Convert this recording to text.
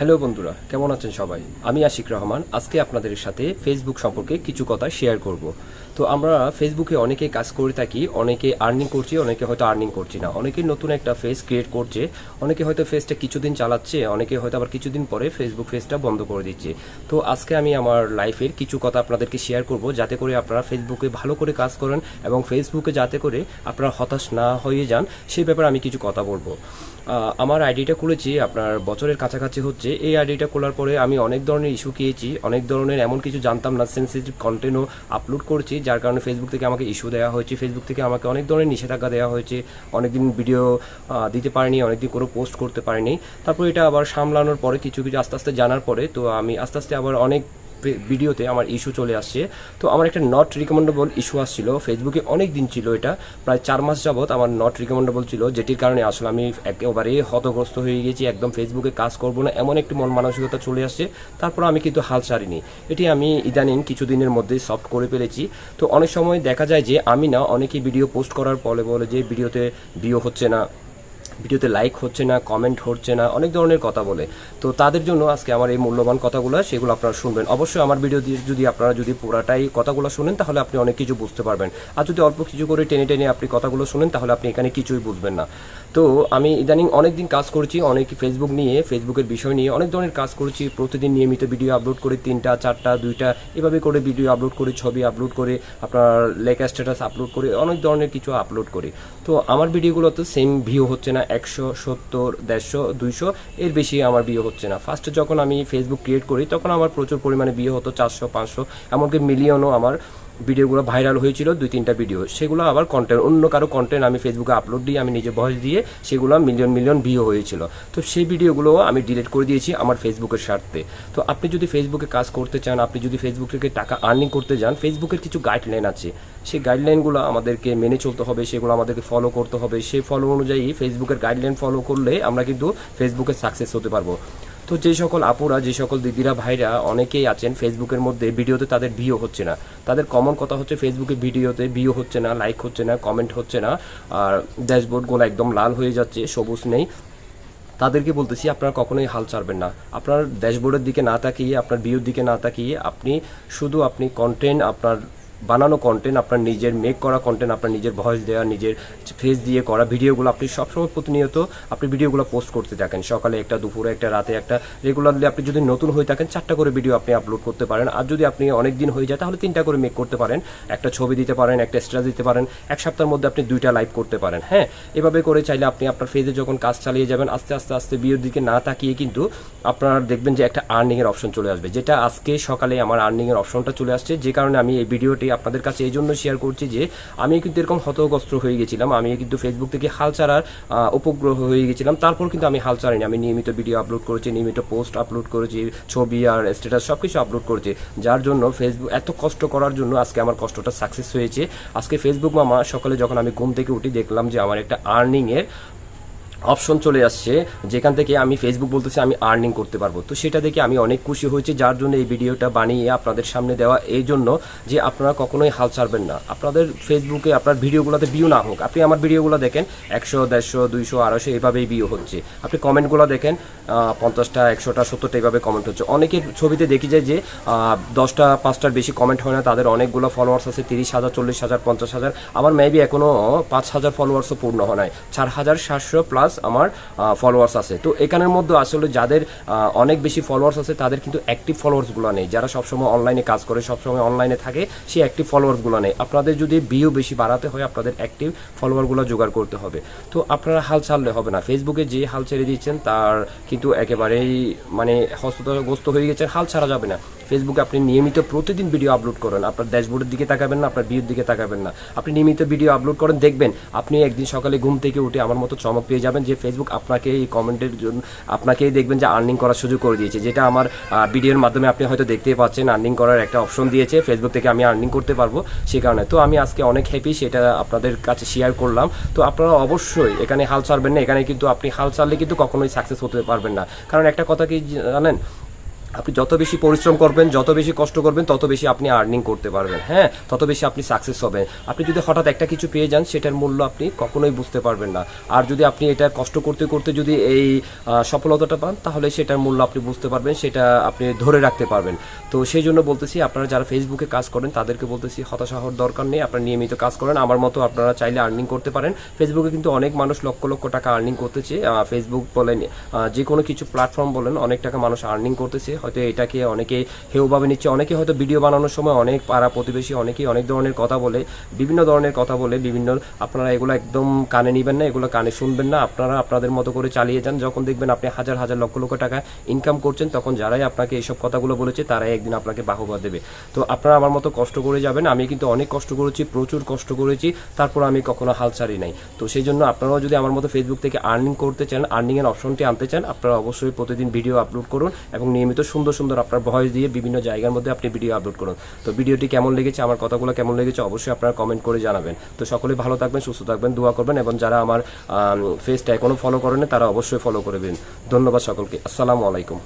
Hello বন্ধুরা, কেমন আছেন সবাই? আমি আশিক রহমান, আজকে আপনাদের সাথে ফেসবুক সম্পর্কে কিছু কথা শেয়ার করব। তো আমরা ফেসবুকে অনেকে কাজ করে থাকি, অনেকে আর্নিং করছি, অনেকে হয়তো আর্নিং করছি না। অনেকে নতুন একটা ফেস ক্রিয়েট করছে, অনেকে হয়তো ফেসটা কিছুদিন চালাচ্ছে, অনেকে হয়তো আবার কিছুদিন পরে ফেসবুক ফেসটা বন্ধ করে দিচ্ছে। তো আজকে আমি আমার লাইফের কিছু কথা আপনাদেরকে শেয়ার করব, যাতে করে আপনারা ফেসবুকে ভালো করে কাজ করেন এবং ফেসবুকে যাতে করে আপনারা হতাশ না হয়ে যান সেই ব্যাপারে আমি কিছু কথা বলব। আমার আইডিটা খুলেছি, আপনার বছরের কাছাকাছি হচ্ছে। এই আইডিটা খোলার পরে আমি অনেক ধরনের ইস্যু খেয়েছি, অনেক ধরনের এমন কিছু জানতাম না সেন্সিটিভ কন্টেন্টও আপলোড করেছি, যার কারণে ফেসবুক থেকে আমাকে ইস্যু দেওয়া হয়েছে। ফেসবুক থেকে আমাকে অনেক ধরনের নিষেধাজ্ঞা দেওয়া হয়েছে, অনেকদিন ভিডিও দিতে পারিনি, অনেকদিন কোনো পোস্ট করতে পারিনি। তারপর এটা আবার সামলানোর পরে কিছু কিছু আস্তে আস্তে জানার পরে, তো আমি আস্তে আস্তে আবার অনেক ভিডিওতে আমার ইস্যু চলে আসছে। তো আমার একটা নট রিকমেন্ডেবল ইস্যু আসছিল। ফেসবুকে অনেক দিন ছিল এটা। প্রায় চার মাস যাবত আমার নট রিকমেন্ডেবল ছিল, যেটির কারণে আসলে আমি একেবারে হতগ্রস্ত হয়ে গেছি। একদম ফেসবুকে কাজ করব না, এমন একটি মন মানসিকতা চলে আসছে। তারপর আমি কিন্তু হাল ছাড়িনি। এটি আমি ইদানিং কিছুদিনের মধ্যে সফট করে ফেলেছি। তো অনেক সময় দেখা যায় যে আমি না অনেকে ভিডিও পোস্ট করার পরে বলে যে ভিডিওতে ভিউ হচ্ছে না। ভিডিওতে লাইক হচ্ছে না কমেন্ট হচ্ছে না, অনেক ধরনের কথা বলে। তো তাদের জন্য আজকে আমার এই মূল্যবান কথাগুলো, সেগুলো আপনারা শুনবেন। অবশ্যই আমার ভিডিও দিয়ে যদি আপনারা যদি পুরাটাই কথাগুলো শুনেন, তাহলে আপনি অনেক কিছু বুঝতে পারবেন। আর যদি অল্প কিছু করে টেনে টেনে আপনি কথাগুলো শুনেন, তাহলে আপনি এখানে কিছুই বুঝবেন না। তো আমি ইদানিং অনেক দিন কাজ করছি, অনেক ফেসবুক নিয়ে ফেসবুকের বিষয় নিয়ে, অনেক ধরনের কাজ করছি। প্রতিদিন নিয়মিত ভিডিও আপলোড করে তিনটা, চারটা, দুইটা, এভাবে করে ভিডিও আপলোড করে, ছবি আপলোড করে, আপনার লেখা স্ট্যাটাস আপলোড করে, অনেক ধরনের কিছু আপলোড করি। তো আমার ভিডিওগুলো তো সেম ভিউ হচ্ছে না একশো সত্তর, দেড়শো, দুইশো, এর বেশি আমার বিয়ে হচ্ছে না। ফার্স্টে যখন আমি ফেসবুক ক্রিয়েট করি, তখন আমার প্রচুর পরিমাণে বিয়ে হতো, চারশো, পাঁচশো, এমনকি মিলিয়নও আমার ভিডিওগুলো ভাইরাল হয়েছিল, দুই তিনটা ভিডিও। সেগুলো আবার কন্টেন্ট অন্য কারও কন্টেন্ট আমি ফেসবুকে আপলোড দিয়ে আমি নিজে ভয়েস দিয়ে সেগুলো মিলিয়ন মিলিয়ন ভিউ হয়েছিল। তো সেই ভিডিওগুলো আমি ডিলিট করে দিয়েছি আমার ফেসবুকের স্বার্থে। তো আপনি যদি ফেসবুকে কাজ করতে চান, আপনি যদি ফেসবুক থেকে টাকা আর্নিং করতে চান ফেসবুকের কিছু গাইডলাইন আছে। সেই গাইডলাইনগুলো আমাদেরকে মেনে চলতে হবে, সেগুলো আমাদেরকে ফলো করতে হবে। সেই ফলো অনুযায়ী ফেসবুকের গাইডলাইন ফলো করলে আমরা কিন্তু ফেসবুকে সাকসেস হতে পারব। তো যে সকল আপুরা, যে সকল দিদিরা, ভাইরা অনেকেই আছেন ফেসবুকের মধ্যে, ভিডিওতে তাদের ভিউ হচ্ছে না। তাদের কমন কথা হচ্ছে ফেসবুকে ভিডিওতে ভিউ হচ্ছে না লাইক হচ্ছে না কমেন্ট হচ্ছে না। আর ড্যাশবোর্ডগুলো একদম লাল হয়ে যাচ্ছে, সবুজ নেই। তাদেরকে বলতেছি, আপনারা কখনোই হাল ছাড়বেন না। আপনার ড্যাশবোর্ডের দিকে না তাকিয়ে, আপনার ভিউর দিকে না তাকিয়ে, আপনি শুধু আপনি কন্টেন্ট আপনার বানানো কন্টেন্ট আপনার নিজের মেক করা কন্টেন্ট আপনার নিজের ভয়েস দেওয়া নিজের ফেস দিয়ে করা ভিডিওগুলো আপনি সবসময় প্রতিনিয়ত আপনি ভিডিওগুলো পোস্ট করতে থাকেন। সকালে একটা, দুপুরে একটা, রাতে একটা। রেগুলারলি আপনি যদি নতুন হয়ে থাকেন, চারটা করে ভিডিও আপনি আপলোড করতে পারেন। আর যদি আপনি অনেক দিন হয়ে যায়, তাহলে তিনটা করে মেক করতে পারেন। একটা ছবি দিতে পারেন, একটা স্ট্রাস দিতে পারেন। এক সপ্তাহের মধ্যে আপনি দুইটা লাইভ করতে পারেন হ্যাঁ? এভাবে করে চাইলে আপনি আপনার ফেজে যখন কাজ চালিয়ে যাবেন, আস্তে আস্তে আস্তে বিয়ের দিকে না তাকিয়ে কিন্তু আপনারা দেখবেন যে একটা আর্নিংয়ের অপশন চলে আসবে। যেটা আজকে সকালে আমার আর্নিংয়ের অপশনটা চলে আসছে। যে কারণে আমি এই ভিডিওটি আপনাদের কাছে এই জন্য শেয়ার করছি যে আমি কিন্তু এরকম হতগ্রস্ত হয়ে গেছিলাম। আমি কিন্তু ফেসবুক থেকে হাল ছাড়ার উপগ্রহ হয়ে গেছিলাম। তারপর কিন্তু আমি হাল ছাড়িনি। আমি নিয়মিত ভিডিও আপলোড করেছি, নিয়মিত পোস্ট আপলোড করেছি, ছবি আর স্ট্যাটাস সব কিছু আপলোড করেছি। যার জন্য ফেসবুক এত কষ্ট করার জন্য আজকে আমার কষ্টটা সাকসেস হয়েছে। আজকে ফেসবুক মামা সকালে যখন আমি ঘুম থেকে উঠি, দেখলাম যে আমার একটা আর্নিং এর অপশন চলে আসছে, যেখান থেকে আমি ফেসবুক বলতেছি আমি আর্নিং করতে পারব। তো সেটা দেখে আমি অনেক খুশি হয়েছি, যার জন্য এই ভিডিওটা বানিয়ে আপনাদের সামনে দেওয়া এই জন্য যে আপনারা কখনোই হাল ছাড়বেন না। আপনাদের ফেসবুকে আপনার ভিডিওগুলোতে ভিউ না হোক, আপনি আমার ভিডিওগুলো দেখেন, একশো, দেড়শো, দুইশো, আড়াইশো এভাবেই ভিউ হচ্ছে। আপনি কমেন্টগুলো দেখেন পঞ্চাশটা, একশোটা, সত্তরটা এভাবে কমেন্ট হচ্ছে। অনেকের ছবিতে দেখি যায় যে দশটা, পাঁচটার বেশি কমেন্ট হয় না, তাদের অনেকগুলো ফলোয়ার্স আছে, তিরিশ হাজার, চল্লিশ হাজার, পঞ্চাশ হাজার। আমার মেবি এখনও পাঁচ হাজার ফলোয়ার্সও পূর্ণ হয় নাই। চার হাজার সাতশো প্লাস আমার ফলোয়ার্স আছে। তো এখানের মধ্যে আসলে যাদের অনেক বেশি ফলোয়ার্স আছে, তাদের কিন্তু অ্যাক্টিভ ফলোয়ার্সগুলো নেই। যারা সবসময় অনলাইনে কাজ করে, সবসময় অনলাইনে থাকে সেই অ্যাক্টিভ ফলোয়ার্সগুলো নেই। আপনাদের যদি ভিউ বেশি বাড়াতে হয়, আপনাদের অ্যাক্টিভ ফলোয়ারগুলো জোগাড় করতে হবে। তো আপনারা হাল ছাড়লে হবে না। ফেসবুকে যে হাল ছেড়ে দিচ্ছেন তার কিন্তু একেবারেই মানে হস্তগ্রস্ত হয়ে গেছে, হাল ছাড়া যাবে না। ফেসবুকে আপনি নিয়মিত প্রতিদিন ভিডিও আপলোড করেন। আপনার ড্যাশবোর্ডের দিকে তাকাবেন না, আপনার ভিউর দিকে তাকাবেন না। আপনি নিয়মিত ভিডিও আপলোড করেন, দেখবেন, আপনি একদিন সকালে ঘুম থেকে উঠে আমার মতো চমক পেয়ে যাবেন। যে ফেসবুক আপনাকে এই কমেন্টের জন্য, আপনাকেই দেখবেন যে আর্নিং করার সুযোগ করে দিয়েছে। যেটা আমার ভিডিওর মাধ্যমে আপনি হয়তো দেখতেই পাচ্ছেন আর্নিং করার একটা অপশন দিয়েছে। ফেসবুক থেকে আমি আর্নিং করতে পারব সে কারণে। তো আমি আজকে অনেক হ্যাপি সেটা আপনাদের কাছে শেয়ার করলাম। তো আপনারা অবশ্যই এখানে হাল ছাড়বেন না। এখানে কিন্তু আপনি হাল ছাড়লে কিন্তু কখনোই সাকসেস হতে পারবেন না। কারণ একটা কথা কি জানেন? আপনি যত বেশি পরিশ্রম করবেন, যত বেশি কষ্ট করবেন, তত বেশি আপনি আর্নিং করতে পারবেন। হ্যাঁ তত বেশি আপনি সাকসেস হবেন। আপনি যদি হঠাৎ একটা কিছু পেয়ে যান, সেটার মূল্য আপনি কখনোই বুঝতে পারবেন না। আর যদি আপনি এটা কষ্ট করতে করতে যদি এই সফলতাটা পান, তাহলে সেটার মূল্য আপনি বুঝতে পারবেন, সেটা আপনি ধরে রাখতে পারবেন। তো সেই জন্য বলতেছি, আপনারা যারা ফেসবুকে কাজ করেন, তাদেরকে বলতেছি, হতাশা হওয়ার দরকার নেই, আপনারা নিয়মিত কাজ করেন। আমার মতো আপনারা চাইলে আর্নিং করতে পারেন। ফেসবুকে কিন্তু অনেক মানুষ লক্ষ লক্ষ টাকা আর্নিং করতেছে। ফেসবুক বলেন যে কোনো কিছু প্ল্যাটফর্ম বলেন, অনেক টাকা মানুষ আর্নিং করতেছে। হয়তো এটাকে অনেকে হেউভাবে নিচ্ছে। অনেকে হয়তো ভিডিও বানানোর সময় অনেক পাড়া প্রতিবেশী অনেকেই অনেক ধরনের কথা বলে, বিভিন্ন ধরনের কথা বলে, বিভিন্ন আপনারা এগুলো একদম কানে নিবেন না, এগুলো কানে শুনবেন না। আপনারা আপনাদের মতো করে চালিয়ে যান। যখন দেখবেন আপনি হাজার হাজার লক্ষ লক্ষ টাকা ইনকাম করছেন, তখন যারাই আপনাকে এইসব কথাগুলো বলেছে, তারাই একদিন আপনাকে বাহবা দেবে। তো আপনারা আমার মতো কষ্ট করে যাবেন। আমি কিন্তু অনেক কষ্ট করেছি, প্রচুর কষ্ট করেছি। তারপর আমি কখনো হাল ছাড়ি নাই। তো সেই জন্য আপনারাও যদি আমার মতো ফেসবুক থেকে আর্নিং করতে চান আর্নিং এর অপশনটি আনতে চান, আপনারা অবশ্যই প্রতিদিন ভিডিও আপলোড করুন এবং নিয়মিত সুন্দর সুন্দর আপনার ভয়েস দিয়ে বিভিন্ন জায়গার মধ্যে আপনি ভিডিও আপলোড করুন। তো ভিডিওটি কেমন লেগেছে, আমার কথাগুলো কেমন লেগেছে অবশ্যই আপনারা কমেন্ট করে জানাবেন। তো সকলে ভালো থাকবেন, সুস্থ থাকবেন, দোয়া করবেন এবং যারা আমার ফেসটা এখনও ফলো করেন তারা অবশ্যই ফলো করবেন ধন্যবাদ সকলকে। আসসালামু আলাইকুম।